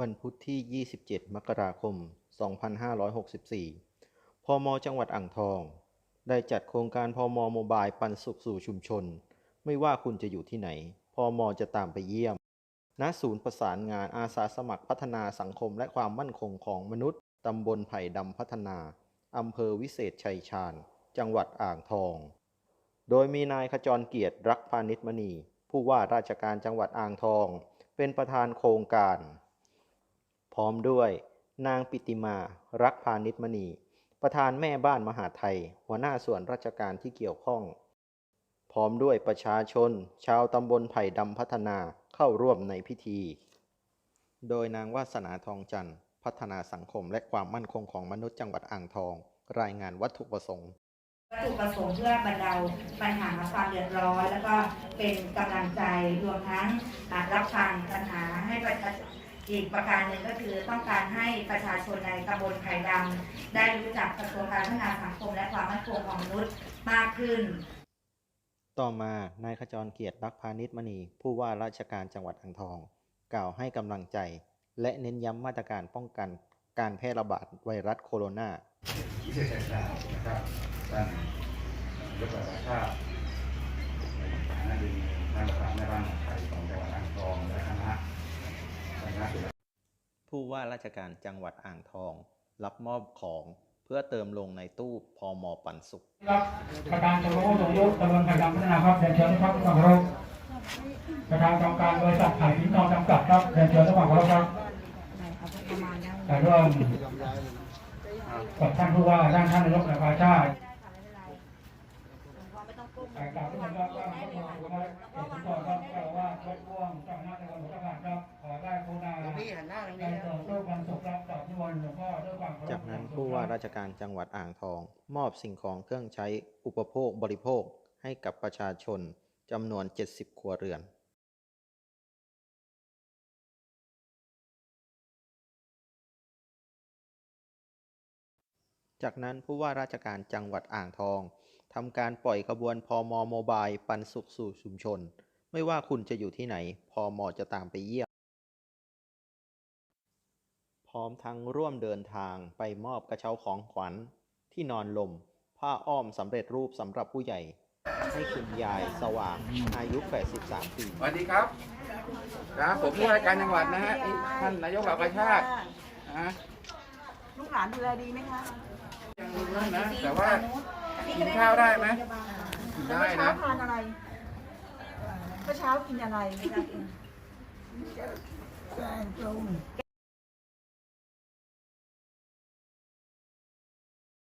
วันพุธที่ 27 มกราคม 2564 พม จังหวัดอ่างทอง ได้จัดโครงการพมโมบายปันสุขสู่ชุมชน ไม่ว่าคุณจะอยู่ที่ไหน พม จะตามไปเยี่ยม ณ ศูนย์ประสานงานอาสาสมัครพัฒนาสังคมและความมั่นคงของมนุษย์ ตำบลไผ่ดำพัฒนา อำเภอวิเศษชัยชาญ จังหวัดอ่างทอง โดยมีนายขจรเกียรติรักพาณิชมณี ผู้ว่าราชการจังหวัดอ่างทอง เป็นประธานโครงการ ร้อมด้วย นางปิติมา รักพาณิชมณี ประธานแม่บ้านมหาไทย หัวหน้าส่วนราชการที่เกี่ยวข้อง พร้อมด้วยประชาชน ชาวตำบลไผ่ดำพัฒนาเข้าร่วมในพิธี โดยนางวาสนาทองจันทร์ พัฒนาสังคมและความมั่นคงของมนุษย์จังหวัดอ่างทอง รายงานวัตถุประสงค์วัตถุประสงค์เพื่อบรรเทาปัญหาความเดือดร้อน แล้วก็เป็นกำลังใจรวมทั้งรับฟังปัญหาให้ประชา อีกประการหนึ่งก็คือต้องการให้ประชาชนในตำบลไผ่ดำได้รู้จักกระทรวงการพัฒนาสังคมและความมั่นคงของมนุษย์มากขึ้น ต่อมานายขจรเกียรติรักพาณิชมณี ผู้ว่าราชการจังหวัดอ่างทอง กล่าวให้กำลังใจ และเน้นย้ำมาตรการป้องกันการแพร่ระบาดไวรัสโคโรนาวิเศษชัยชาญนะครับท่านยกระดับชาติในฐานะดีท่านประธานแม่บ้านไทยของจังหวัดอ่างทองและคณะคณะศิลป ผู้ว่าราชการจังหวัดอ่างทอง รับมอบของเพื่อเติมลงในตู้พอมปันสุขครับประธานชมรมส่งยกตำบลไผ่ดำพัฒนาครับเรียนเชิญนะครับทุกท่านครับประธานกรรมการบริษัทไผ่พินทองจำกัดครับเรียนเชิญทุกท่านครับแต่ร่วมกับท่านผู้ว่าด้านท่านนายกนาชาติแจากนั้นผู้ว่าราชการจังหวัดอ่างทอง มอบสิ่งของเครื่องใช้อุปโภคบริโภคให้กับประชาชนจำนวน 70 ครัวเรือนจากนั้นผู้ว่าราชการจังหวัดอ่างทองทำการปล่อยขบวนพอมโมบายปันสุขสู่ชุมชน ไม่ว่าคุณจะอยู่ที่ไหน พอมจะตามไปเยี่ยมพ ร้อมทั้งร่วมเดินทางไปมอบกระเช้าของขวัญ ที่นอนลม ผ้าอ้อมสำเร็จรูปสำหรับผู้ใหญ่ ให้คุณยายสว่าง อายุ 83 ปี สวัสดีครับครับผมผู้ว่าราชการจังหวัดนะฮะนี่ท่านนายกเหล่ากาชาตินะฮะลูกหลานดูแลดีไหมคะยังรู้นะนะแต่ว่ากินข้าวได้ไหมกินได้เมื่อเช้านะ ทานอะไรเมื่อเช้ากินอะไร